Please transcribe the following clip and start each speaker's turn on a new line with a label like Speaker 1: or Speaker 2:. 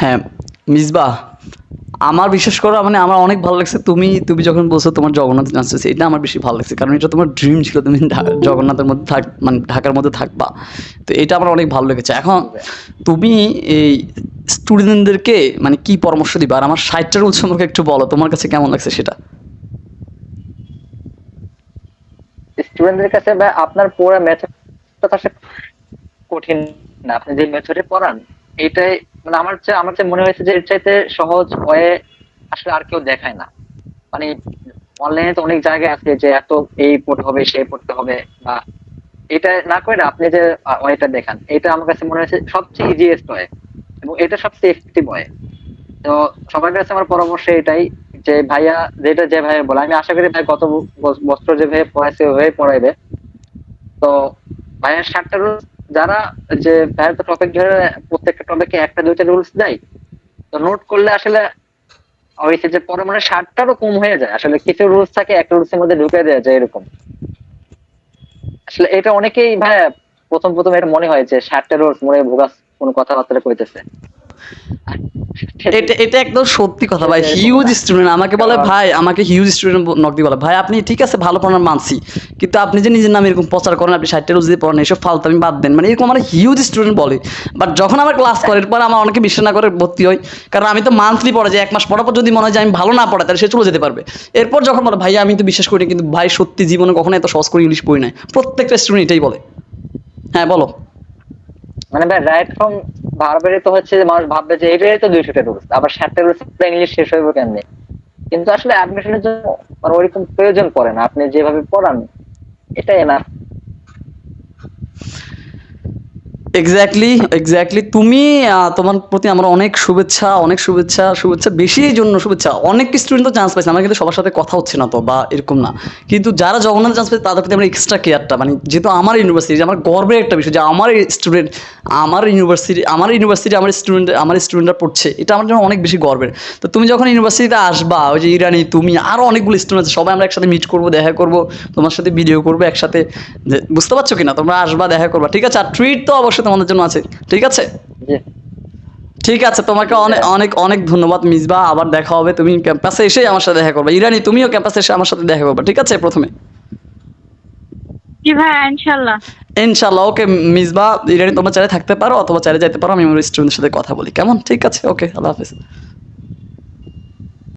Speaker 1: হ্যাঁ মিসবাহ আমার বিশ্বাস করো মানে আমার অনেক ভালো লাগছে। তুমি তুমি যখন বলছো তোমার জগন্নাথ নাচতেছে এটা আমার বেশি ভালো লাগছে। কারণ এটা তোমার ড্রিম ছিল, তুমি জগন্নাথের মধ্যে থাক মানে ঢাকার মধ্যে থাকবা। তো এটা আমার অনেক ভালো লেগেছে। এখন তুমি এই স্টুডেন্টদেরকে মানে কি পরামর্শ দিবা? আর আমার সাইটটার রুল সম্পর্কে একটু বলো, তোমার কাছে কেমন লাগছে সেটা?
Speaker 2: স্টুডেন্টদের কাছে আপনার পুরো মেথডটা কঠিন না। আপনি যে মেথডে পড়ান এটাই মানে আমার আমার মনে হয়েছে যে এর চাইতে সহজ ওয়ে আসলে আর কেউ দেখায় না। মানে অনলাইনে তো অনেক জায়গায় আছে যে এত এই পড়তে হবে, সেই পড়তে হবে, বা এটা না করে আপনি যে ওয়েটা দেখান, এটা আমার কাছে মনে হয়েছে সবচেয়ে ইজিয়েস্ট ওয়ে এবং এটা সবচেয়ে এফেক্টিভ ওয়ে তো সবার কাছে আমার পরামর্শ এটাই যে ভাইয়া, যেটা যে ভাইয়া বলে, আমি আশা করি ভাই গত বস্ত্র যে ভাইয়া পড়াইছে ওই পড়াইবে। তো ভাইয়ার রুলস যারা যে ভাইয়ার তো টপিক ধরে প্রত্যেকটা টপিকে একটা, দুইটা রুলস দেয়, তো নোট করলে আসলে হয়েছে যে পরে মানে ষাটটারও কম হয়ে যায়। আসলে কিছু রুলস থাকে, একটা রুলসের মধ্যে ঢুকে দেওয়া যায় এরকম। আসলে এটা অনেকেই ভাই, প্রথম প্রথম এটা মনে হয় যে, ষাটটা রুলস মনে ভোগাস কোনো কথাবার্তা কইতেছে।
Speaker 1: এটা এটা একদম সত্যি কথা ভাই হিউজ স্টুডেন্ট আমাকে বলে ভাই আমাকে হিউজ স্টুডেন্ট নক দিয়ে বলে ভাই আপনি ঠিক আছে ভালো পড়ার মানছি কিন্তু আপনি যে নিজের নামে এরকম প্রচার করেন আপনি ষাটটা রোজ দিয়ে পড়েন এসব ফালতু আমি বাদ দেন। মানে এরকম আমার হিউজ স্টুডেন্ট বলে। বাট যখন আমার ক্লাস করে এরপর আমার অনেকে বিশ্বাস না করে ভর্তি হয় কারণ আমি তো মান্থলি পড়ে যাই এক মাস পড়ার পর যদি মনে হয় যে আমি ভালো না পড়াই তাহলে সে চলে যেতে পারবে। এরপর যখন বলে ভাই আমি তো বিশ্বাস করি না, কিন্তু ভাই সত্যি জীবনে কখনো এত সহজ করে ইংলিশ পড়ি নাই। প্রত্যেকটা স্টুডেন্ট এটাই বলে। হ্যাঁ বলো।
Speaker 2: মানে ভাই রাইট ফ্রম ভার্বেরই তো হচ্ছে মানুষ ভাববে যে এটাই তো দুইশোটা রুলস আবার ষাটটা রুলস ইংলিশ শেষ হইব কেমনে? কিন্তু আসলে অ্যাডমিশনের জন্য মানে ওইরকম প্রয়োজন পড়ে না, আপনি যেভাবে পড়ান, এটাই না
Speaker 1: এক্স্যাক্টলি এক্স্যাক্টলি তুমি তোমার প্রতি আমার অনেক শুভেচ্ছা অনেক শুভেচ্ছা শুভেচ্ছা বেশি জন্য শুভেচ্ছা। অনেক স্টুডেন্ট তো চান্স পাইছে, আমার কিন্তু সবার সাথে কথা হচ্ছে না তো, বা এরকম না। কিন্তু যারা জগন্নাথ চান্স পাইছে তাদের প্রতি আমরা এক্সট্রা কেয়ারটা মানে যেহেতু আমার ইউনিভার্সিটি আমার গর্বের একটা বিষয় যে আমার স্টুডেন্ট আমার ইউনিভার্সিটি আমার ইউনিভার্সিটি আমার স্টুডেন্ট আমার স্টুডেন্টরা পড়ছে, এটা আমার জন্য অনেক বেশি গর্বের। তো তুমি যখন ইউনিভার্সিটিতে আসবা, ওই যে ইরানি, তুমি আরও অনেকগুলো স্টুডেন্ট আছে, সবাই আমরা একসাথে মিট করব, দেখা করব, তোমার সাথে ভিডিও করব একসাথে। বুঝতে পারছ কিনা? তোমরা আসবা, দেখা করবা, ঠিক আছে? আর ট্রিট তো অবশ্যই তোমাদের জন্য আছে ঠিক আছে? ঠিক আছে তোমাকে অনেক অনেক অনেক ধন্যবাদ মিসবা আবার দেখা হবে তুমি ক্যাম্পাসে এসে আমার সাথে দেখা করবে। ইরানি তুমিও ক্যাম্পাসে এসে আমার সাথে দেখা করবে ঠিক আছে প্রথমে?
Speaker 3: ইনশাল্লাহ
Speaker 1: ইনশাল্লাহ ওকে মিসবা ইরানি তোমরা চাইলে থাকতে পারো অথবা চাইলে যাইতে পারো আমি আমার স্টুডেন্টের সাথে কথা বলি কেমন? ঠিক আছে ওকে আল্লাহ হাফিজ।